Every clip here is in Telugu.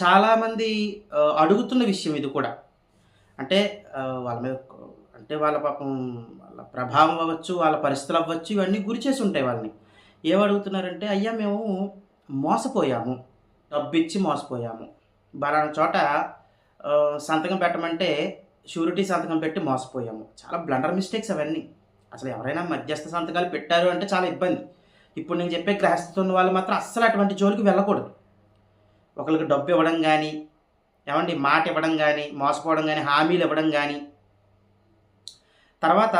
చాలామంది అడుగుతున్న విషయం ఇది కూడా. అంటే వాళ్ళ మీద అంటే వాళ్ళ పాపం వాళ్ళ ప్రభావం అవ్వచ్చు వాళ్ళ పరిస్థితులు అవ్వచ్చు ఇవన్నీ గురి చేసి ఉంటాయి వాళ్ళని. ఏం అడుగుతున్నారంటే అయ్యా మేము మోసపోయాము. డబ్బు ఇచ్చి మోసపోయాము. బలానా చోట సంతకం పెట్టమంటే షూరిటీ సంతకం పెట్టి మోసపోయాము. చాలా బ్లండర్ మిస్టేక్స్ అవన్నీ. అసలు ఎవరైనా మధ్యస్థ సంతకాలు పెట్టారు అంటే చాలా ఇబ్బంది. ఇప్పుడు నేను చెప్పే గ్రహస్థితున్న వాళ్ళు మాత్రం అస్సలు అటువంటి జోలికి వెళ్ళకూడదు. ఒకరికి డబ్బు ఇవ్వడం కానీ ఏమండి మాట ఇవ్వడం కానీ మోసపోవడం కానీ హామీలు ఇవ్వడం కానీ తర్వాత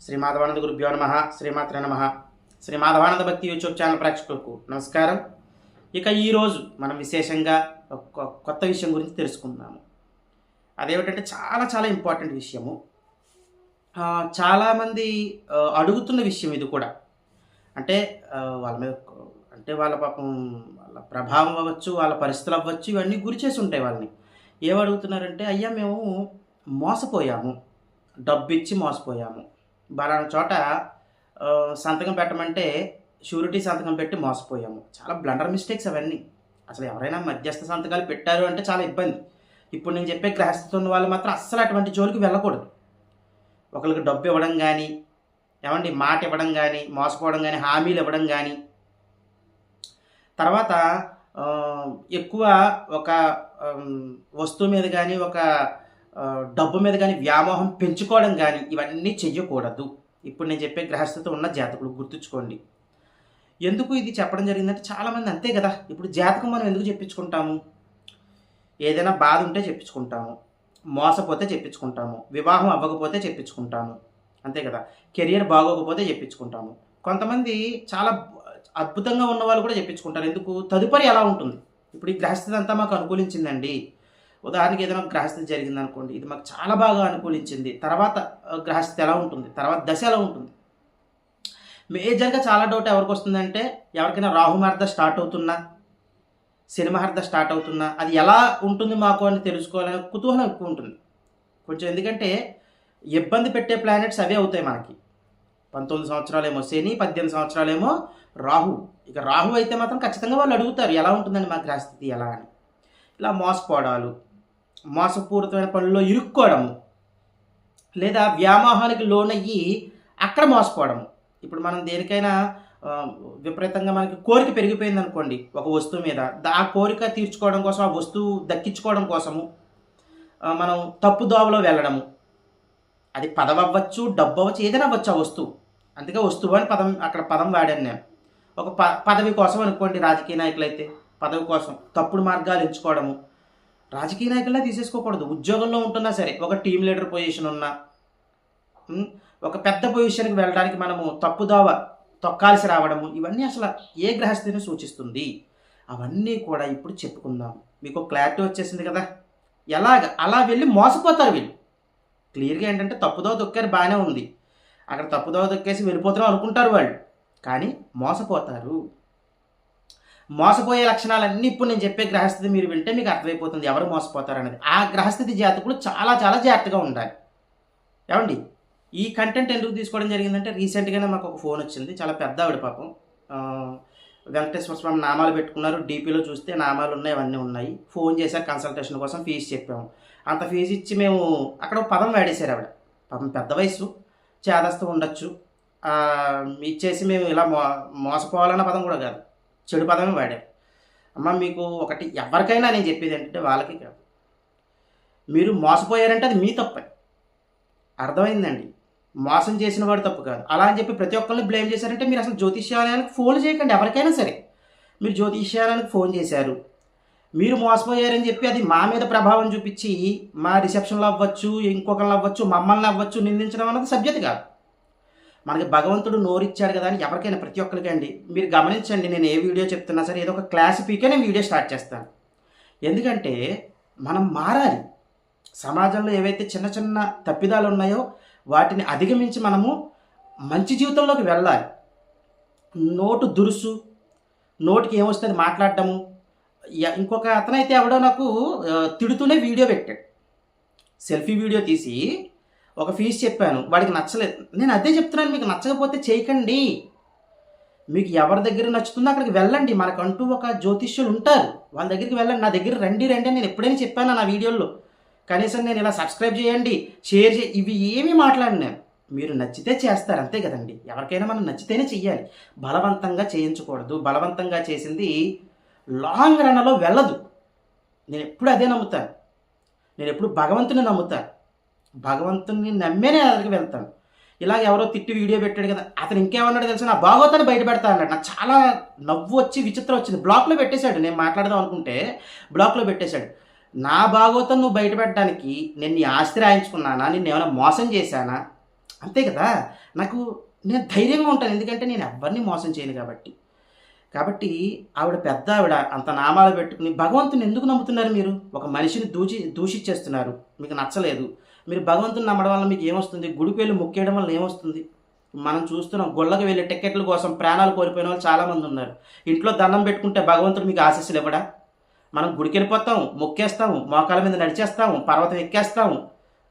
శ్రీ మాధవానంద గురుభ్యో నమ శ్రీమాత్ర నమ. శ్రీ మాధవానంద భక్తి యూట్యూబ్ ఛానల్ ప్రేక్షకులకు నమస్కారం. ఇక ఈరోజు మనం విశేషంగా కొత్త విషయం గురించి తెలుసుకుందాము. అదేమిటంటే చాలా చాలా ఇంపార్టెంట్ విషయము. చాలామంది అడుగుతున్న విషయం ఇది కూడా. అంటే వాళ్ళ మీద అంటే వాళ్ళ పాపం వాళ్ళ ప్రభావం అవ్వచ్చు వాళ్ళ పరిస్థితులు అవ్వచ్చు ఇవన్నీ గురి చేసి ఉంటాయి వాళ్ళని. ఏం అడుగుతున్నారంటే అయ్యా మేము మోసపోయాము. డబ్బు ఇచ్చి మోసపోయాము. బలానా చోట సంతకం పెట్టమంటే షూరిటీ సంతకం పెట్టి మోసపోయాము. చాలా బ్లండర్ మిస్టేక్స్ అవన్నీ. అసలు ఎవరైనా మధ్యస్థ సంతకాలు పెట్టారు అంటే చాలా ఇబ్బంది. ఇప్పుడు నేను చెప్పే గ్రహస్థితి ఉన్న వాళ్ళు మాత్రం అస్సలు అటువంటి జోలికి వెళ్ళకూడదు. ఒకరికి డబ్బు ఇవ్వడం కానీ ఏమండి మాట ఇవ్వడం కానీ మోసపోవడం కానీ హామీలు ఇవ్వడం కానీ తర్వాత ఎక్కువ ఒక వస్తువు మీద కానీ ఒక డబ్బు మీద కానీ వ్యామోహం పెంచుకోవడం కానీ ఇవన్నీ చెయ్యకూడదు. ఇప్పుడు నేను చెప్పే గ్రహస్థత ఉన్న జాతకులు గుర్తుంచుకోండి. ఎందుకు ఇది చెప్పడం జరిగిందంటే చాలామంది అంతే కదా. ఇప్పుడు జాతకం మనం ఎందుకు చెప్పించుకుంటాము? ఏదైనా బాధ ఉంటే చెప్పించుకుంటాము. మోసపోతే చెప్పించుకుంటాము. వివాహం అవ్వకపోతే చెప్పించుకుంటాము. అంతే కదా. కెరియర్ బాగోకపోతే చెప్పించుకుంటాము. కొంతమంది చాలా అద్భుతంగా ఉన్న వాళ్ళు కూడా చెప్పించుకుంటారు. ఎందుకు? తదుపరి ఎలా ఉంటుంది? ఇప్పుడు ఈ గ్రహస్థితి అంతా మాకు అనుకూలించిందండి. ఉదాహరణకి ఏదైనా గ్రహస్థితి జరిగింది అనుకోండి ఇది మాకు చాలా బాగా అనుకూలించింది. తర్వాత గ్రహస్థితి ఎలా ఉంటుంది? తర్వాత దశ ఎలా ఉంటుంది? మేజర్గా చాలా డౌట్ ఎవరికి వస్తుందంటే ఎవరికైనా రాహుమార్ద స్టార్ట్ అవుతున్నా సినిమాహార్ద స్టార్ట్ అవుతున్నా అది ఎలా ఉంటుంది మాకు అని తెలుసుకోవాలని కుతూహలం ఎక్కువ ఉంటుంది. కొంచెం ఎందుకంటే ఇబ్బంది పెట్టే ప్లానెట్స్ అవే అవుతాయి మనకి. పంతొమ్మిది సంవత్సరాలేమో శని పద్దెనిమిది సంవత్సరాలేమో రాహు. ఇక రాహు అయితే మాత్రం ఖచ్చితంగా వాళ్ళు అడుగుతారు ఎలా ఉంటుందండి మా గ్రహస్థితి ఎలా అని. ఇలా మోసపోవడాలు మోసపూరితమైన పనుల్లో ఇరుక్కోవడము లేదా వ్యామోహానికి లోనయ్యి అక్కడ మోసపోవడము. ఇప్పుడు మనం దేనికైనా విపరీతంగా మనకి కోరిక పెరిగిపోయింది అనుకోండి ఒక వస్తువు మీద. ఆ కోరిక తీర్చుకోవడం కోసం ఆ వస్తువు దక్కించుకోవడం కోసము మనం తప్పు దోవలో వెళ్ళడము. అది పదం అవ్వచ్చు డబ్బు అవ్వచ్చు ఏదైనా అవ్వచ్చు ఆ వస్తువు. అందుకే వస్తువు అని పదం అక్కడ పదం వాడాను నేను. ఒక ప పదవి కోసం అనుకోండి రాజకీయ నాయకులు అయితే పదవి కోసం తప్పుడు మార్గాలు ఎంచుకోవడము. రాజకీయ నాయకుల్లా తీసేసుకోకూడదు. ఉద్యోగంలో ఉంటున్నా సరే ఒక టీం లీడర్ పొజిషన్ ఉన్నా ఒక పెద్ద పొజిషన్కి వెళ్ళడానికి మనము తప్పుదోవ తొక్కాల్సి రావడము ఇవన్నీ అసలు ఏ గ్రహస్థితిని సూచిస్తుంది? అవన్నీ కూడా ఇప్పుడు చెప్పుకుందాం. మీకు క్లారిటీ వచ్చేసింది కదా? ఎలాగ? అలా వెళ్ళి మోసపోతారు వీళ్ళు. క్లియర్గా ఏంటంటే తప్పుదోవ దొక్కారు బాగానే ఉంది. అక్కడ తప్పుదోవ తొక్కేసి వెళ్ళిపోతున్నాం అనుకుంటారు వాళ్ళు. కానీ మోసపోతారు. మోసపోయే లక్షణాలన్నీ ఇప్పుడు నేను చెప్పే గ్రహస్థితి మీరు వింటే మీకు అర్థమైపోతుంది ఎవరు మోసపోతారు అనేది. ఆ గ్రహస్థితి జాతకులు చాలా చాలా జాగ్రత్తగా ఉండాలి. ఏమండి? ఈ కంటెంట్ ఎందుకు తీసుకోవడం జరిగిందంటే రీసెంట్గానే మాకు ఒక ఫోన్ వచ్చింది. చాలా పెద్ద ఆవిడ పాపం. వెంకటేశ్వర స్వామి నామాలు పెట్టుకున్నారు. డీపీలో చూస్తే నామాలు ఉన్నాయి అవన్నీ ఉన్నాయి. ఫోన్ చేశాక కన్సల్టేషన్ కోసం ఫీజు చెప్పాము. అంత ఫీజు ఇచ్చి మేము అక్కడ ఒక పదం వాడేశారు ఆవిడ. పాపం పెద్ద వయసు చేదస్తూ ఉండొచ్చు. ఇచ్చేసి మేము ఇలా మో మోసపోవాలన్న పదం కూడా కాదు. చెడు పదమే వాడారు. అమ్మ మీకు ఒకటి ఎవరికైనా నేను చెప్పేది ఏంటంటే వాళ్ళకి కాదు. మీరు మోసపోయారంటే అది మీ తప్పే అర్థమైందండి? మోసం చేసిన వాడు తప్పు కాదు. అలా అని చెప్పి ప్రతి ఒక్కరిని బ్లేమ్ చేశారంటే మీరు అసలు జ్యోతిష్యాలయానికి ఫోన్ చేయకండి ఎవరికైనా సరే. మీరు జ్యోతిష్యాలయానికి ఫోన్ చేశారు. మీరు మోసపోయారని చెప్పి అది మా మీద ప్రభావం చూపించి మా రిసెప్షన్లో అవ్వచ్చు ఇంకొకరిని అవ్వచ్చు మమ్మల్ని అవ్వచ్చు నిందించడం అన్నది సభ్యత కాదు. మనకి భగవంతుడు నోరిచ్చాడు కదా అని ఎవరికైనా ప్రతి ఒక్కరికి అండి. మీరు గమనించండి నేను ఏ వీడియో చెప్తున్నా సరే ఏదో ఒక క్లాస్ పీకే నేను వీడియో స్టార్ట్ చేస్తాను. ఎందుకంటే మనం మారాలి. సమాజంలో ఏవైతే చిన్న చిన్న తప్పిదాలు ఉన్నాయో వాటిని అధిగమించి మనము మంచి జీవితంలోకి వెళ్ళాలి. నోటు దురుసు నోటికి ఏమొస్తుంది మాట్లాడటము. ఇంకొక అతనైతే ఎవడో నాకు తిడుతూనే వీడియో పెట్టాడు. సెల్ఫీ వీడియో తీసి ఒక ఫీజు చెప్పాను. వాడికి నచ్చలేదు. నేను అదే చెప్తున్నాను మీకు నచ్చకపోతే చేయకండి. మీకు ఎవరి దగ్గర నచ్చుతుందో అక్కడికి వెళ్ళండి. మనకంటూ ఒక జ్యోతిష్యులు ఉంటారు. వాళ్ళ దగ్గరికి వెళ్ళండి. నా దగ్గర రండి రండి అని నేను ఎప్పుడైనా చెప్పాను నా వీడియోల్లో. కనీసం నేను ఇలా సబ్స్క్రైబ్ చేయండి షేర్ చేయి ఇవి ఏమీ మాట్లాడినా మీరు నచ్చితే చేస్తారు అంతే కదండి. ఎవరికైనా మనం నచ్చితేనే చెయ్యాలి. బలవంతంగా చేయించకూడదు. బలవంతంగా చేసింది లాంగ్ రన్లో వెళ్ళదు. నేను ఎప్పుడు అదే నమ్ముతాను. నేను ఎప్పుడు భగవంతుని నమ్ముతాను. భగవంతుని నమ్మే నేను అక్కడికి వెళ్తాను. ఇలా ఎవరో తిట్టి వీడియో పెట్టాడు కదా అతను ఇంకేమన్నాడు తెలుసు? నా భాగవతాన్ని బయట పెడతా అన్నాడు. నాకు చాలా నవ్వు వచ్చి విచిత్రం వచ్చింది. బ్లాక్లో పెట్టేశాడు. నేను మాట్లాడదాం అనుకుంటే బ్లాక్లో పెట్టేశాడు. నా భాగవతం నువ్వు బయటపెట్టడానికి నేను నీ ఆస్తి నేను ఏమైనా మోసం చేశానా? అంతే కదా? నాకు నేను ధైర్యంగా ఉంటాను ఎందుకంటే నేను ఎవరిని మోసం చేయను కాబట్టి. కాబట్టి ఆవిడ పెద్ద ఆవిడ అంత నామాలు పెట్టుకుని భగవంతుని ఎందుకు నమ్ముతున్నారు మీరు? ఒక మనిషిని దూచి దూషిచ్చేస్తున్నారు. మీకు నచ్చలేదు. మీరు భగవంతుని నమ్మడం వల్ల మీకు ఏమొస్తుంది? గుడికి వెళ్ళి మొక్కేయడం వల్ల ఏమొస్తుంది? మనం చూస్తున్నాం గుళ్ళకి వెళ్ళి టికెట్ల కోసం ప్రాణాలు కోల్పోయిన వాళ్ళు చాలామంది ఉన్నారు. ఇంట్లో దండం పెట్టుకుంటే భగవంతుడు మీకు ఆశీస్సులు ఇవ్వడా? మనం గుడికి వెళ్ళిపోతాం మొక్కేస్తాము మోకాల మీద నడిచేస్తాము పర్వతం ఎక్కేస్తాము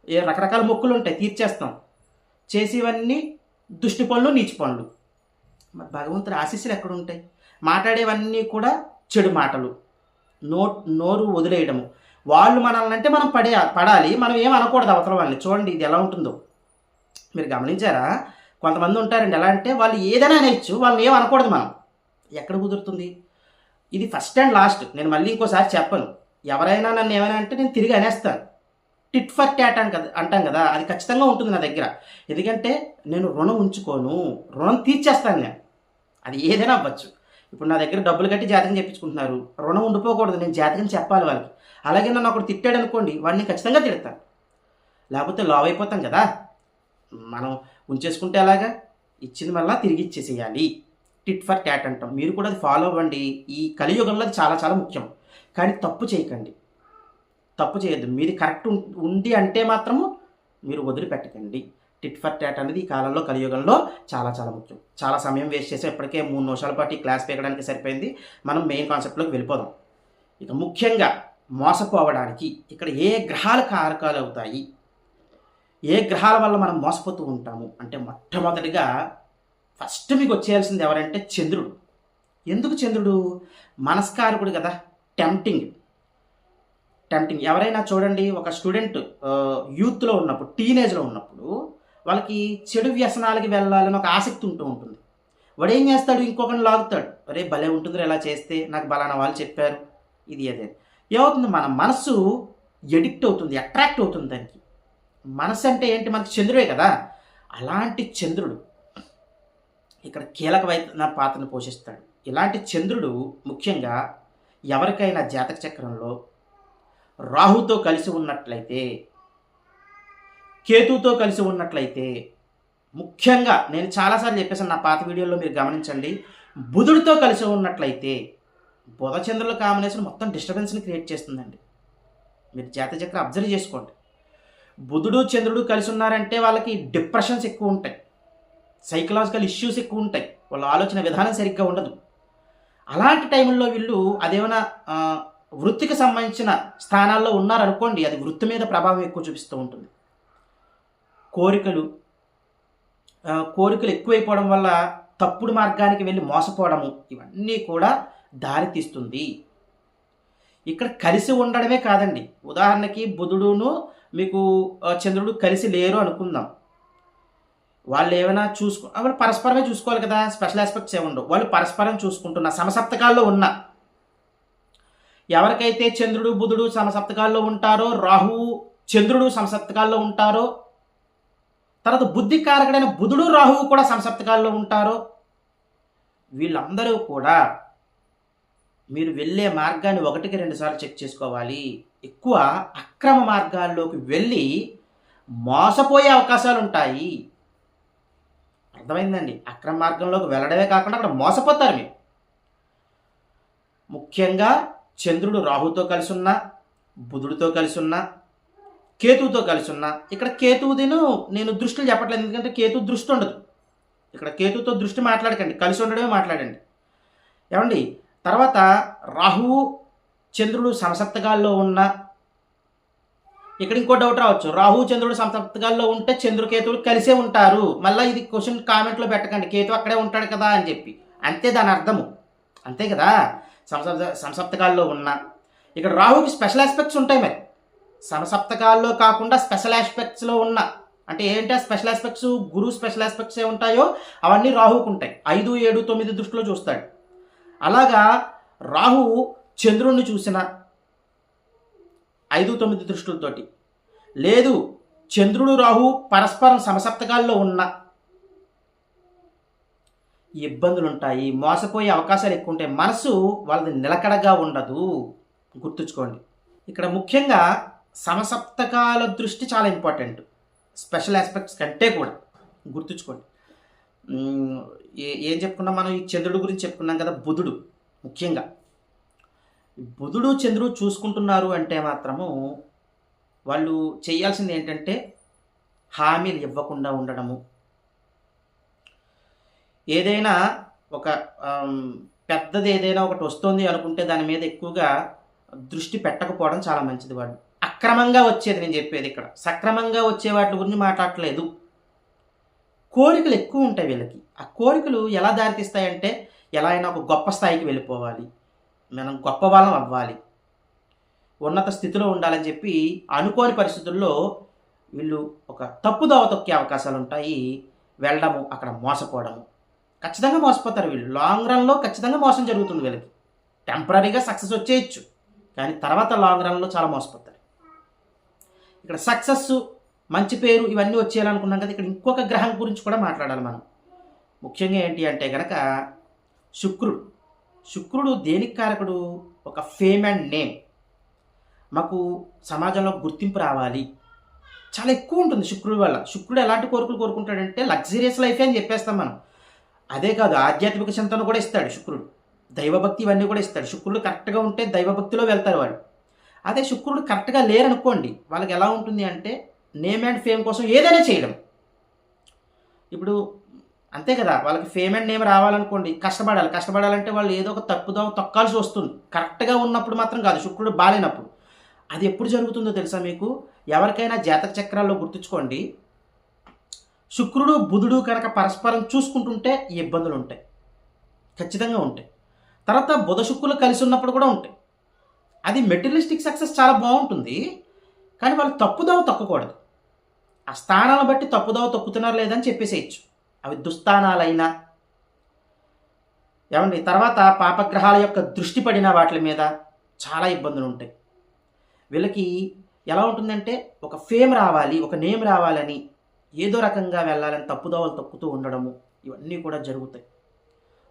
ఏ రకరకాల మొక్కులు ఉంటాయి తీర్చేస్తాం. చేసేవన్నీ దుష్టి పనులు నీచి పనులు. మరి భగవంతుడి ఆశీస్సులు ఎక్కడ ఉంటాయి మాట్లాడేవన్నీ కూడా చెడు మాటలు. నో నోరు వదిలేయడము. వాళ్ళు మనల్ని అంటే మనం పడే పడాలి మనం ఏం అనకూడదు అవతల వాళ్ళని. చూడండి ఇది ఎలా ఉంటుందో. మీరు గమనించారా? కొంతమంది ఉంటారండి. ఎలా అంటే వాళ్ళు ఏదైనా అనేవచ్చు వాళ్ళని ఏం అనకూడదు మనం. ఎక్కడ కుదురుతుంది? ఇది ఫస్ట్ అండ్ లాస్ట్ నేను మళ్ళీ ఇంకోసారి చెప్పను. ఎవరైనా నన్ను ఏమైనా అంటే నేను తిరిగి అనేస్తాను. టిట్ ఫర్ ట్యాట్ అని కదా అంటాం కదా. అది ఖచ్చితంగా ఉంటుంది నా దగ్గర. ఎందుకంటే నేను రుణం ఉంచుకోను. రుణం తీర్చేస్తాను నేను. అది ఏదైనా అవ్వచ్చు. ఇప్పుడు నా దగ్గర డబ్బులు కట్టి జాతకం చెప్పించుకుంటున్నారు. రుణం ఉండిపోకూడదు. నేను జాతకం చెప్పాలి వాళ్ళకి. అలాగే నన్ను ఒకడు తిట్టాడు అనుకోండి వాడిని ఖచ్చితంగా తిడతాను. లేకపోతే లావ్ అయిపోతాం కదా. మనం ఉంచేసుకుంటే అలాగా ఇచ్చింది మళ్ళీ తిరిగి ఇచ్చేసేయాలి. టిట్ ఫర్ ట్యాట్ అంటాం. మీరు కూడా అది ఫాలో అవ్వండి. ఈ కలియుగంలో అది చాలా చాలా ముఖ్యం. కానీ తప్పు చేయకండి. తప్పు చేయొద్దు. మీది కరెక్ట్ ఉంది అంటే మాత్రము మీరు వదిలిపెట్టకండి. టిట్ ఫర్ ట్యాట్ అనేది ఈ కాలంలో కలియుగంలో చాలా చాలా ముఖ్యం. చాలా సమయం వేస్ట్ చేసే. ఇప్పటికే మూడు నిమిషాల పాటు ఈ క్లాస్ పెరగడానికి సరిపోయింది. మనం మెయిన్ కాన్సెప్ట్లోకి వెళ్ళిపోదాం. ఇక ముఖ్యంగా మోసపోవడానికి ఇక్కడ ఏ గ్రహాలు కారకాలు అవుతాయి? ఏ గ్రహాల వల్ల మనం మోసపోతూ ఉంటాము? అంటే మొట్టమొదటిగా ఫస్ట్ మీకు వచ్చేయాల్సింది ఎవరంటే చంద్రుడు. ఎందుకు చంద్రుడు? మనస్కారకుడు కదా. టెంప్టింగ్. టెంప్టింగ్. ఎవరైనా చూడండి ఒక స్టూడెంట్ యూత్లో ఉన్నప్పుడు టీనేజ్లో ఉన్నప్పుడు వాళ్ళకి చెడు వ్యసనాలకి వెళ్ళాలని ఒక ఆసక్తి ఉంటూ ఉంటుంది. వాడు ఏం చేస్తాడు? ఇంకొకరిని లాగుతాడు. అరే భలే ఉంటుంది ఇలా చేస్తే. నాకు బలానా వాళ్ళు చెప్పారు. ఇది అదే. ఏమవుతుంది? మన మనసు ఎడిక్ట్ అవుతుంది అట్రాక్ట్ అవుతుంది దానికి. మనసు అంటే ఏంటి? మనకి చంద్రుడే కదా. అలాంటి చంద్రుడు ఇక్కడ కీలకమైన పాత్రను పోషిస్తాడు. ఇలాంటి చంద్రుడు ముఖ్యంగా ఎవరికైనా జాతక చక్రంలో రాహుతో కలిసి ఉన్నట్లయితే కేతుతో కలిసి ఉన్నట్లయితే ముఖ్యంగా నేను చాలాసార్లు చెప్పేసాను నా పాత వీడియోలో మీరు గమనించండి బుధుడితో కలిసి ఉన్నట్లయితే బుధచంద్రుల కాంబినేషన్ మొత్తం డిస్టర్బెన్స్ని క్రియేట్ చేస్తుందండి. మీరు జాతక చక్రం అబ్జర్వ్ చేసుకోండి. బుధుడు చంద్రుడు కలిసి ఉన్నారంటే వాళ్ళకి డిప్రెషన్స్ ఎక్కువ ఉంటాయి. సైకలాజికల్ ఇష్యూస్ ఎక్కువ ఉంటాయి. వాళ్ళ ఆలోచన విధానం సరిగ్గా ఉండదు. అలాంటి టైంలో వీళ్ళు అదేమైనా వృత్తికి సంబంధించిన స్థానాల్లో ఉన్నారనుకోండి అది వృత్తి మీద ప్రభావం ఎక్కువ చూపిస్తూ ఉంటుంది. కోరికలు కోరికలు ఎక్కువైపోవడం వల్ల తప్పుడు మార్గానికి వెళ్ళి మోసపోవడము ఇవన్నీ కూడా దారి తీస్తుంది. ఇక్కడ కలిసి ఉండడమే కాదండి. ఉదాహరణకి బుధుడును మీకు చంద్రుడు కలిసి లేరు అనుకుందాం. వాళ్ళు ఏమైనా చూసుకో వాళ్ళు పరస్పరమే చూసుకోవాలి కదా. స్పెషల్ ఆస్పెక్ట్స్ ఏమి వాళ్ళు పరస్పరం చూసుకుంటున్న సమసప్తకాల్లో ఉన్న. ఎవరికైతే చంద్రుడు బుధుడు సమసప్తకాల్లో ఉంటారో రాహువు చంద్రుడు సమసప్తకాల్లో ఉంటారో తర్వాత బుద్ధి కారకుడైన బుధుడు రాహువు కూడా సమసప్తకాల్లో ఉంటారో వీళ్ళందరూ కూడా మీరు వెళ్ళే మార్గాన్ని ఒకటికి రెండు సార్లు చెక్ చేసుకోవాలి. ఎక్కువ అక్రమ మార్గాల్లోకి వెళ్ళి మోసపోయే అవకాశాలు ఉంటాయి అర్థమైందండి. అక్రమ మార్గంలోకి వెళ్ళడమే కాకుండా అక్కడ మోసపోతారు మీరు. ముఖ్యంగా చంద్రుడు రాహుతో కలిసి ఉన్నా బుధుడితో కలిసి ఉన్నా కేతువుతో కలిసి ఉన్నా ఇక్కడ కేతువుదిను నేను దృష్టిని చెప్పట్లేదు. ఎందుకంటే కేతు దృష్టి ఉండదు. ఇక్కడ కేతుతో దృష్టి మాట్లాడకండి. కలిసి ఉండడమే మాట్లాడండి. ఏమండి? తర్వాత రాహువు చంద్రుడు సమసప్తకాల్లో ఉన్న ఇక్కడ ఇంకో డౌట్ రావచ్చు. రాహు చంద్రుడు సమసప్తకాల్లో ఉంటే చంద్రకేతువులు కలిసే ఉంటారు. మళ్ళీ ఇది క్వశ్చన్ కామెంట్లో పెట్టకండి. కేతు అక్కడే ఉంటాడు కదా అని చెప్పి. అంతే దాని అర్థము. అంతే కదా? సంసప్త సంసప్తకాల్లో ఉన్న ఇక్కడ రాహుకి స్పెషల్ ఆస్పెక్ట్స్ ఉంటాయి మరి. సమసప్తకాల్లో కాకుండా స్పెషల్ ఆస్పెక్ట్స్లో ఉన్న అంటే ఏంటి special aspects Guru special aspects ఏ ఉంటాయో అవన్నీ రాహుకు ఉంటాయి. ఐదు ఏడు తొమ్మిది దృష్టిలో చూస్తాడు. అలాగా రాహు చంద్రుణ్ణి చూసిన ఐదు తొమ్మిది దృష్టిలతోటి. లేదు చంద్రుడు రాహు పరస్పరం సమసప్తకాల్లో ఉన్న ఇబ్బందులు ఉంటాయి మోసపోయే అవకాశాలు ఎక్కువ ఉంటాయి మనసు వాళ్ళది నిలకడగా ఉండదు. గుర్తుంచుకోండి. ఇక్కడ ముఖ్యంగా సమసప్తకాల దృష్టి చాలా ఇంపార్టెంట్. స్పెషల్ ఆస్పెక్ట్స్ కంటే కూడా. గుర్తుంచుకోండి. ఏం చెప్పుకున్నాం మనం? ఈ చంద్రుడు గురించి చెప్పుకున్నాం కదా బుధుడు ముఖ్యంగా. బుధుడు చంద్రుడు చూసుకుంటున్నారు అంటే మాత్రము వాళ్ళు చేయాల్సింది ఏంటంటే హామీలు ఇవ్వకుండా ఉండడము. ఏదైనా ఒక పెద్దది ఏదైనా ఒకటి వస్తుంది అనుకుంటే దాని మీద ఎక్కువగా దృష్టి పెట్టకపోవడం చాలా మంచిది వాళ్ళు అక్రమంగా వచ్చేది నేను చెప్పేది ఇక్కడ. సక్రమంగా వచ్చే వాటి గురించి మాట్లాడలేదు కోరికలు ఎక్కువ ఉంటాయి వీళ్ళకి. ఆ కోరికలు ఎలా దారితీస్తాయంటే ఎలా అయినా ఒక గొప్ప స్థాయికి వెళ్ళిపోవాలి. మనం గొప్ప వాళ్ళం అవ్వాలి. ఉన్నత స్థితిలో ఉండాలని చెప్పి అనుకోని పరిస్థితుల్లో వీళ్ళు ఒక తప్పుదోవ తొక్కే అవకాశాలు ఉంటాయి. వెళ్ళడము అక్కడ మోసపోవడము. ఖచ్చితంగా మోసపోతారు వీళ్ళు. లాంగ్ రన్లో ఖచ్చితంగా మోసం జరుగుతుంది వీళ్ళకి. టెంపరీగా సక్సెస్ వచ్చేయచ్చు. కానీ తర్వాత లాంగ్ రన్లో చాలా మోసపోతారు. ఇక్కడ సక్సెస్ మంచి పేరు ఇవన్నీ వచ్చేయాలనుకున్నాం కదా ఇక్కడ ఇంకొక గ్రహం గురించి కూడా మాట్లాడాలి మనం. ముఖ్యంగా ఏంటి అంటే కనుక శుక్రుడు. శుక్రుడు దేనికి కారకుడు? ఒక ఫేమ్ అండ్ నేమ్. మాకు సమాజంలో గుర్తింపు రావాలి. చాలా ఎక్కువ ఉంటుంది శుక్రుడి వల్ల. శుక్రుడు ఎలాంటి కోరికలు కోరుకుంటాడంటే లగ్జరియస్ లైఫ్ అని చెప్పేస్తాం మనం. అదే కాదు ఆధ్యాత్మిక చింతన కూడా ఇస్తాడు శుక్రుడు. దైవభక్తి ఇవన్నీ కూడా ఇస్తాడు. శుక్రుడు కరెక్ట్గా ఉంటే దైవభక్తిలో వెళ్తారు వాళ్ళు అదే శుక్రుడు కరెక్ట్గా లేరనుకోండి వాళ్ళకి ఎలా ఉంటుంది అంటే నేమ్ అండ్ ఫేమ్ కోసం ఏదైనా చేయడం. ఇప్పుడు అంతే కదా వాళ్ళకి ఫేమ్ అండ్ నేమ్ రావాలనుకోండి కష్టపడాలి. కష్టపడాలంటే వాళ్ళు ఏదో ఒక తప్పుదో తొక్కాల్సి వస్తుంది. కరెక్ట్గా ఉన్నప్పుడు మాత్రం కాదు శుక్రుడు బాలేనప్పుడు. అది ఎప్పుడు జరుగుతుందో తెలుసా మీకు? ఎవరికైనా జాతక చక్రాల్లో గుర్తుంచుకోండి. శుక్రుడు బుధుడు కనుక పరస్పరం చూసుకుంటుంటే ఈ ఇబ్బందులు ఉంటాయి. ఖచ్చితంగా ఉంటాయి. తర్వాత బుధ శుక్రులు కలిసి ఉన్నప్పుడు కూడా ఉంటాయి. అది మెటీరియలిస్టిక్ సక్సెస్ చాలా బాగుంటుంది. కానీ వాళ్ళు తప్పుదోవ తొక్కకూడదు. ఆ స్థానాలను బట్టి తప్పుదోవ తొక్కుతున్నారు లేదని చెప్పేసేయచ్చు. అవి దుస్థానాలైనా. ఏమండి? తర్వాత పాపగ్రహాల యొక్క దృష్టి పడిన వాటి మీద చాలా ఇబ్బందులు ఉంటాయి వీళ్ళకి ఎలా ఉంటుందంటే ఒక ఫేమ్ రావాలి ఒక నేమ్ రావాలని ఏదో రకంగా వెళ్ళాలని తప్పుదోవలు తప్పుతూ ఉండడము ఇవన్నీ కూడా జరుగుతాయి.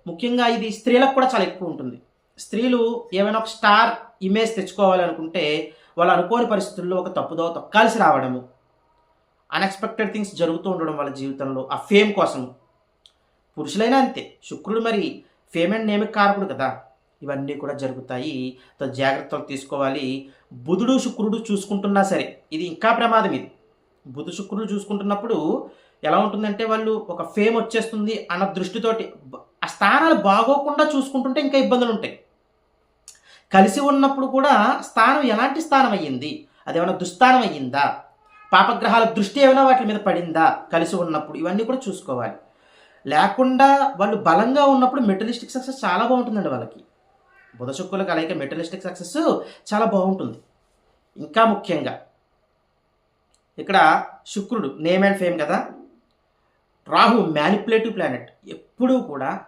ముఖ్యంగా ఇది స్త్రీలకు కూడా చాలా ఎక్కువ ఉంటుంది. స్త్రీలు ఏమైనా ఒక స్టార్ ఇమేజ్ తెచ్చుకోవాలనుకుంటే వాళ్ళు అనుకోని పరిస్థితుల్లో ఒక తప్పుదోవ తొక్కాల్సి రావడము అన్ఎక్స్పెక్టెడ్ థింగ్స్ జరుగుతూ ఉండడం వాళ్ళ జీవితంలో. ఆ ఫేమ్ కోసం. పురుషులైనా అంతే. శుక్రుడు మరి ఫేమ్ అండ్ నేమికి కారకుడు కదా. ఇవన్నీ కూడా జరుగుతాయి. తో జాగ్రత్తలు తీసుకోవాలి. బుధుడు శుక్రుడు చూసుకుంటున్నా సరే ఇది ఇంకా ప్రమాదం ఇది. బుధ శుక్రుడు చూసుకుంటున్నప్పుడు ఎలా ఉంటుందంటే వాళ్ళు ఒక ఫేమ్ వచ్చేస్తుంది అన్న దృష్టితోటి ఆ స్థానాలు బాగోకుండా చూసుకుంటుంటే ఇంకా ఇబ్బందులు ఉంటాయి. కలిసి ఉన్నప్పుడు కూడా స్థానం ఎలాంటి స్థానం అయ్యింది? అదేమైనా దుస్థానం అయ్యిందా? పాపగ్రహాల దృష్టి ఏమైనా వాటి మీద పడిందా? కలిసి ఉన్నప్పుడు. ఇవన్నీ కూడా చూసుకోవాలి. లేకుండా వాళ్ళు బలంగా ఉన్నప్పుడు మెటలిస్టిక్ సక్సెస్ చాలా బాగుంటుందండి వాళ్ళకి. బుధ శుక్రుల కలయిక మెటలిస్టిక్ సక్సెస్ చాలా బాగుంటుంది. ఇంకా ముఖ్యంగా ఇక్కడ శుక్రుడు నేమ్ అండ్ ఫేమ్ కదా? రాహు మ్యానిపులేటివ్ ప్లానెట్ ఎప్పుడూ కూడా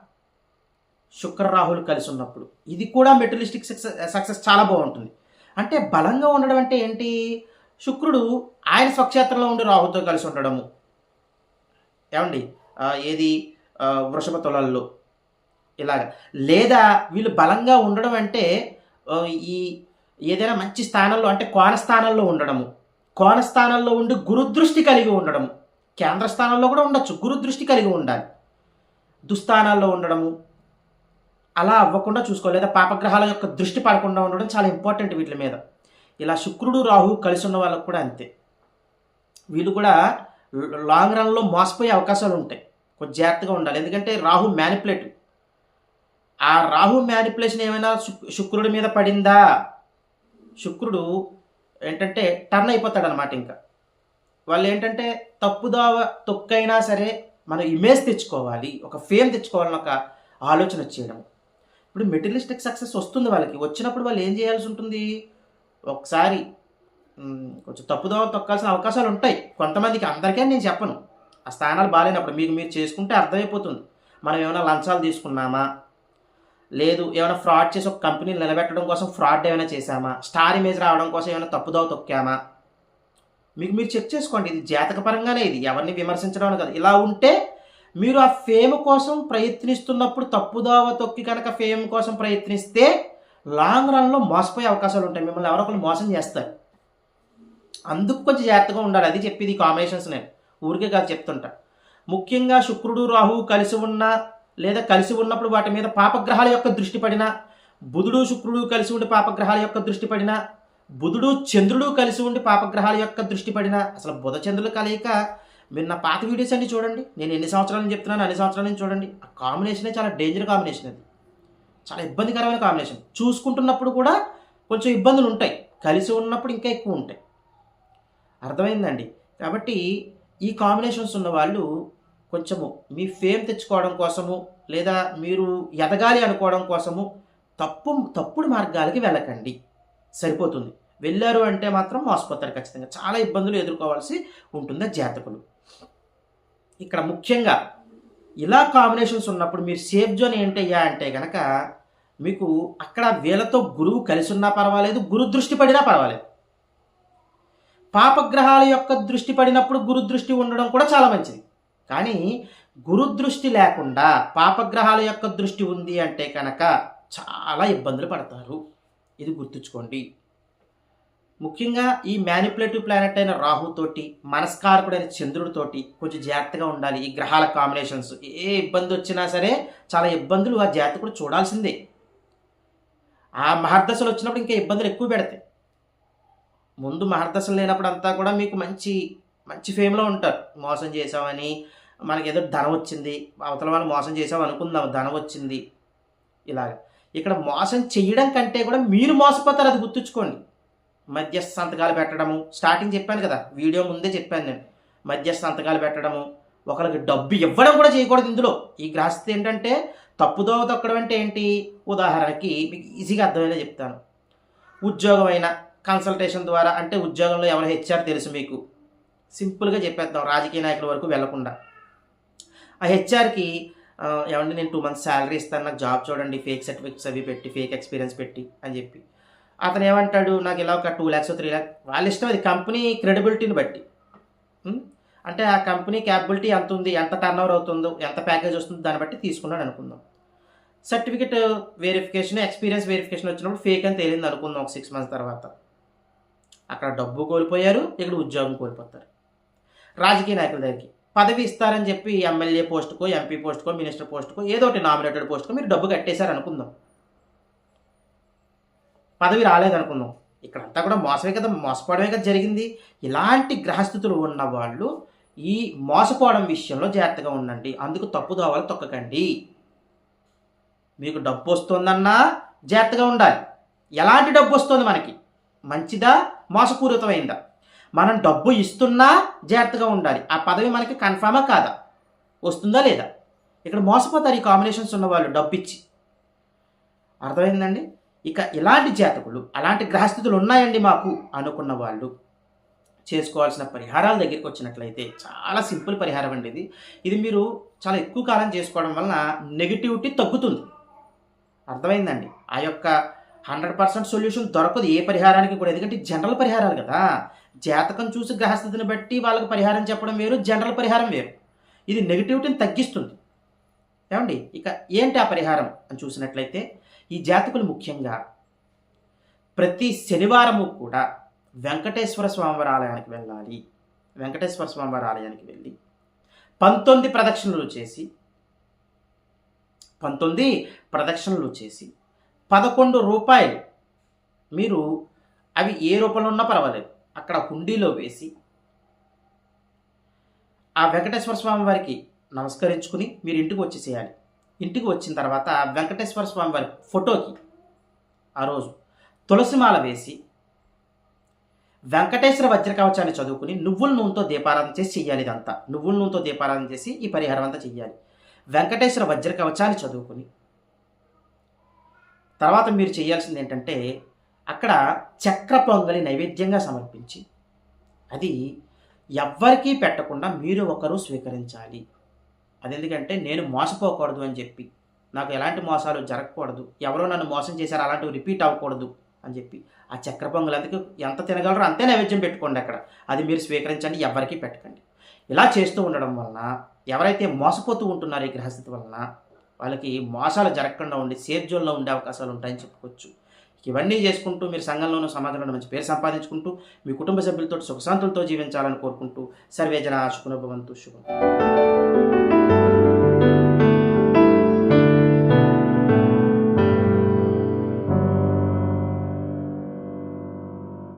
శుక్ర రాహులు కలిసి ఉన్నప్పుడు. ఇది కూడా మెటలిస్టిక్ సక్సెస్ సక్సెస్ చాలా బాగుంటుంది. అంటే బలంగా ఉండడం అంటే ఏంటి? శుక్రుడు ఆయన స్వక్షేత్రంలో ఉండి రాహుతో కలిసి ఉండడము. ఏమండి? ఏది? వృషభ తులల్లో. ఇలాగ. లేదా వీళ్ళు బలంగా ఉండడం అంటే ఈ ఏదైనా మంచి స్థానంలో అంటే కోన స్థానంలో ఉండడము. కోణ స్థానంలో ఉండి గురుదృష్టి కలిగి ఉండడము. కేంద్ర స్థానంలో కూడా ఉండొచ్చు. గురుదృష్టి కలిగి ఉండాలి. దుస్థానాల్లో ఉండడము. అలా అవ్వకుండా చూసుకోవాలి. లేదా పాపగ్రహాల యొక్క దృష్టి పడకుండా ఉండడం చాలా ఇంపార్టెంట్ వీటి మీద. ఇలా శుక్రుడు రాహు కలిసి ఉన్న వాళ్ళకు కూడా అంతే. వీళ్ళు కూడా లాంగ్ రన్లో మోసపోయే అవకాశాలు ఉంటాయి. కొంచెం జాగ్రత్తగా ఉండాలి. ఎందుకంటే రాహు మ్యానిపులేటివ్ ఆ రాహు మ్యానిపులేషన్ ఏమైనా శుక్రుడి మీద పడిందా? శుక్రుడు ఏంటంటే టర్న్ అయిపోతాడు అనమాట ఇంకా. వాళ్ళు ఏంటంటే తప్పుదావ తొక్కైనా సరే మనం ఇమేజ్ తెచ్చుకోవాలి ఒక ఫేమ్ తెచ్చుకోవాలని ఒక ఆలోచన వచ్చేయడం ఇప్పుడు మెటీరియలిస్టిక్ సక్సెస్ వస్తుంది వాళ్ళకి. వచ్చినప్పుడు వాళ్ళు ఏం చేయాల్సి ఉంటుంది? ఒకసారి కొంచెం తప్పుదోవ తొక్కాల్సిన అవకాశాలు ఉంటాయి. కొంతమందికి అందరికీ నేను చెప్పను. ఆ స్థానాలు బాగాలేనప్పుడు మీకు మీరు చేసుకుంటే అర్థమైపోతుంది. మనం ఏమైనా లంచాలు తీసుకున్నామా? లేదు ఏమైనా ఫ్రాడ్ చేసి ఒక కంపెనీని నిలబెట్టడం కోసం ఫ్రాడ్ ఏమైనా చేశామా? స్టార్ ఇమేజ్ రావడం కోసం ఏమైనా తప్పుదోవ తొక్కామా? మీకు మీరు చెక్ చేసుకోండి. ఇది జాతకపరంగానే ఇది. ఎవరిని విమర్శించడం కదా. ఇలా ఉంటే మీరు ఆ ఫేమ్ కోసం ప్రయత్నిస్తున్నప్పుడు తప్పుదోవ తొక్కి కనుక ఫేమ్ కోసం ప్రయత్నిస్తే లాంగ్ రన్లో మోసపోయే అవకాశాలు ఉంటాయి. మిమ్మల్ని ఎవరో ఒకరు మోసం చేస్తారు. అందుకు కొంచెం జాగ్రత్తగా ఉండాలి. అది చెప్పేది కాంబినేషన్స్ నేను ఊరికే కాదు చెప్తుంటా. ముఖ్యంగా శుక్రుడు రాహువు కలిసి ఉన్న లేదా కలిసి ఉన్నప్పుడు వాటి మీద పాపగ్రహాల యొక్క దృష్టి పడినా బుధుడు శుక్రుడు కలిసి ఉండి పాపగ్రహాల యొక్క దృష్టి పడినా బుధుడు చంద్రుడు కలిసి ఉండి పాపగ్రహాల యొక్క దృష్టి పడినా అసలు బుధ చంద్రుల కలయిక మీరు నా పాత వీడియోస్ అన్ని చూడండి. నేను ఎన్ని సంవత్సరాల నుంచి చెప్తున్నాను అన్ని సంవత్సరాల నుంచి చూడండి. ఆ కాంబినేషనే చాలా డేంజర్ కాంబినేషన్ అది. చాలా ఇబ్బందికరమైన కాంబినేషన్ చూసుకుంటున్నప్పుడు కూడా కొంచెం ఇబ్బందులు ఉంటాయి. కలిసి ఉన్నప్పుడు ఇంకా ఎక్కువ ఉంటాయి. అర్థమైందండి? కాబట్టి ఈ కాంబినేషన్స్ ఉన్న వాళ్ళు కొంచెము మీ ఫేమ్ తెచ్చుకోవడం కోసము లేదా మీరు ఎదగాలి అనుకోవడం కోసము తప్పు తప్పుడు మార్గాలకి వెళ్ళకండి. సరిపోతుంది. వెళ్ళారు అంటే మాత్రం మోసపోతారు ఖచ్చితంగా. చాలా ఇబ్బందులు ఎదుర్కోవాల్సి ఉంటుంది జాతకులు. ఇక్కడ ముఖ్యంగా ఇలా కాంబినేషన్స్ ఉన్నప్పుడు మీరు సేఫ్ జోన్ ఏంటయ్యా అంటే కనుక మీకు అక్కడ వీళ్ళతో గురువు కలిసి ఉన్నా పర్వాలేదు గురు దృష్టి పడినా పర్వాలేదు. పాపగ్రహాల యొక్క దృష్టి పడినప్పుడు గురు దృష్టి ఉండడం కూడా చాలా మంచిది. కానీ గురు దృష్టి లేకుండా పాపగ్రహాల యొక్క దృష్టి ఉంది అంటే కనుక చాలా ఇబ్బందులు పడతారు. ఇది గుర్తుంచుకోండి. ముఖ్యంగా ఈ మ్యానిపులేటివ్ ప్లానెట్ అయిన రాహుతోటి మనస్కారకుడైన చంద్రుడితోటి కొంచెం జాగ్రత్తగా ఉండాలి. ఈ గ్రహాల కాంబినేషన్స్ ఏ ఇబ్బంది వచ్చినా సరే చాలా ఇబ్బందులు ఆ జాతకుడు చూడాల్సిందే. ఆ మహర్దశలు వచ్చినప్పుడు ఇంకా ఇబ్బందులు ఎక్కువ పెడతాయి. ముందు మహర్దశలు లేనప్పుడు అంతా కూడా మీకు మంచి మంచి ఫేమ్లో ఉంటారు. మోసం చేసామని మనకి ఏదో ధనం వచ్చింది. అవతల వాళ్ళు మోసం చేసాం అనుకుందాం. ధనం వచ్చింది. ఇలాగ. ఇక్కడ మోసం చేయడం కంటే కూడా మీరు మోసపోతారు అది గుర్తుంచుకోండి. మధ్యస్థ సంతకాలు పెట్టడము. స్టార్టింగ్ చెప్పాను కదా వీడియో ముందే చెప్పాను నేను. మధ్యస్థ సంతకాలు పెట్టడము ఒకరికి డబ్బు ఇవ్వడం కూడా చేయకూడదు ఇందులో. ఈ గ్రాస్తి ఏంటంటే తప్పుదోవ తొక్కడం అంటే ఏంటి? ఉదాహరణకి మీకు ఈజీగా అర్థమయ్యేలా చెప్తాను. ఉద్యోగం అయినా కన్సల్టేషన్ ద్వారా అంటే ఉద్యోగంలో ఎవరు హెచ్ఆర్ తెలుసు మీకు? సింపుల్గా చెప్పేద్దాం రాజకీయ నాయకుల వరకు వెళ్ళకుండా. ఆ హెచ్ఆర్కి ఏమండి నేను టూ మంత్స్ శాలరీ ఇస్తాను నాకు జాబ్ చూడండి ఫేక్ సర్టిఫికెట్స్ అవి పెట్టి ఫేక్ ఎక్స్పీరియన్స్ పెట్టి అని చెప్పి. అతను ఏమంటాడు నాకు ఇలా ఒక టూ ల్యాక్స్ త్రీ ల్యాక్స్ వాళ్ళ ఇష్టం అది కంపెనీ క్రెడిబిలిటీని బట్టి. అంటే ఆ కంపెనీ క్యాపబిలిటీ ఎంత ఉంది ఎంత టర్న్ ఓవర్ అవుతుందో ఎంత ప్యాకేజ్ వస్తుందో దాన్ని బట్టి తీసుకున్నాడు అనుకుందాం. సర్టిఫికెట్ వెరిఫికేషన్ ఎక్స్పీరియన్స్ వెరిఫికేషన్ వచ్చినప్పుడు ఫేక్ అని తేలింది అనుకుందాం ఒక సిక్స్ మంత్స్ తర్వాత. అక్కడ డబ్బు కోల్పోయారు ఇక్కడ ఉద్యోగం కోల్పోతారు. రాజకీయ నాయకుల దగ్గరికి. పదవి ఇస్తారని చెప్పి ఎమ్మెల్యే పోస్టుకో ఎంపీ పోస్ట్కో మినిస్టర్ పోస్టుకో ఏదో ఒకటి నామినేటెడ్ పోస్టుకో మీరు డబ్బు కట్టేశారు అనుకుందాం. పదవి రాలేదనుకుందాం. ఇక్కడంతా కూడా మోసమే కదా మోసపోవడమే కదా జరిగింది. ఇలాంటి గ్రహస్థితులు ఉన్న వాళ్ళు ఈ మోసపోవడం విషయంలో జాగ్రత్తగా ఉండండి. అందుకు తప్పు దోవలు తొక్కకండి. మీకు డబ్బు వస్తుందన్నా జాగ్రత్తగా ఉండాలి. ఎలాంటి డబ్బు వస్తుంది మనకి? మంచిదా మోసపూరితమైందా? మనం డబ్బు ఇస్తున్నా జాగ్రత్తగా ఉండాలి. ఆ పదవి మనకి కన్ఫామా కాదా? వస్తుందా లేదా? ఇక్కడ మోసపోతారు ఈ కాంబినేషన్స్ ఉన్న వాళ్ళు డబ్బు ఇచ్చి అర్థమైందండి? ఇక ఇలాంటి జాతకులు అలాంటి గ్రహస్థితులు ఉన్నాయండి మాకు అనుకున్న వాళ్ళు. చేసుకోవాల్సిన పరిహారాల దగ్గరికి వచ్చినట్లయితే చాలా సింపుల్ పరిహారం అండి ఇది. ఇది మీరు చాలా ఎక్కువ కాలం చేసుకోవడం వలన నెగిటివిటీ తగ్గుతుంది. అర్థమైందండి. ఆ యొక్క హండ్రెడ్ పర్సెంట్ సొల్యూషన్ దొరకదు ఏ పరిహారానికి కూడా. ఎందుకంటే జనరల్ పరిహారాలు కదా. జాతకం చూసి గ్రహస్థితిని బట్టి వాళ్ళకి పరిహారం చెప్పడం వేరు జనరల్ పరిహారం వేరు. ఇది నెగిటివిటీని తగ్గిస్తుంది. ఏమండి? ఇక ఏంటి ఆ పరిహారం అని చూసినట్లయితే ఈ జాతకులు ముఖ్యంగా ప్రతి శనివారము కూడా వెంకటేశ్వర స్వామివారి ఆలయానికి వెళ్ళాలి. వెంకటేశ్వర స్వామివారి ఆలయానికి వెళ్ళి పంతొమ్మిది ప్రదక్షిణలు చేసి పంతొమ్మిది ప్రదక్షిణలు చేసి పదకొండు రూపాయలు మీరు అవి ఏ రూపంలో ఉన్నా పర్వాలేదు. అక్కడ హుండీలో వేసి ఆ వెంకటేశ్వర స్వామి వారికి నమస్కరించుకుని మీరు ఇంటికి వచ్చేసేయాలి. ఇంటికి వచ్చిన తర్వాత వెంకటేశ్వర స్వామి వారి ఫోటోకి ఆ రోజు తులసిమాల వేసి వెంకటేశ్వర వజ్ర కవచాన్ని చదువుకుని నువ్వుల నూనెతో దీపారాధన చేసి చెయ్యాలి ఇదంతా. నువ్వుల నూనెతో దీపారాధన చేసి ఈ పరిహారం అంతా చెయ్యాలి. వెంకటేశ్వర వజ్ర కవచాన్ని చదువుకుని. తర్వాత మీరు చేయాల్సింది ఏంటంటే అక్కడ చక్ర పొంగలి నైవేద్యంగా సమర్పించి అది ఎవ్వరికీ పెట్టకుండా మీరు ఒకరు స్వీకరించాలి. అది ఎందుకంటే నేను మోసపోకూడదు అని చెప్పి నాకు ఎలాంటి మోసాలు జరగకూడదు ఎవరో నన్ను మోసం చేశారు అలాంటివి రిపీట్ అవ్వకూడదు అని చెప్పి ఆ చక్ర పొంగల్ అందుకు ఎంత తినగలరో అంతే నైవేద్యం పెట్టుకోండి అక్కడ. అది మీరు స్వీకరించండి ఎవరికీ పెట్టకండి. ఇలా చేస్తూ ఉండడం వలన ఎవరైతే మోసపోతూ ఉంటున్నారో ఈ గ్రహస్థితి వలన వాళ్ళకి మోసాలు జరగకుండా ఉండి సేఫ్ జోన్లో ఉండే అవకాశాలు ఉంటాయని చెప్పుకోవచ్చు. ఇవన్నీ చేసుకుంటూ మీరు సంఘంలోనూ సమాజంలోనూ మంచి పేరు సంపాదించుకుంటూ మీ కుటుంబ సభ్యులతో సుఖశాంతులతో జీవించాలని కోరుకుంటూ సర్వేజన శుభనభవంతు శుభం.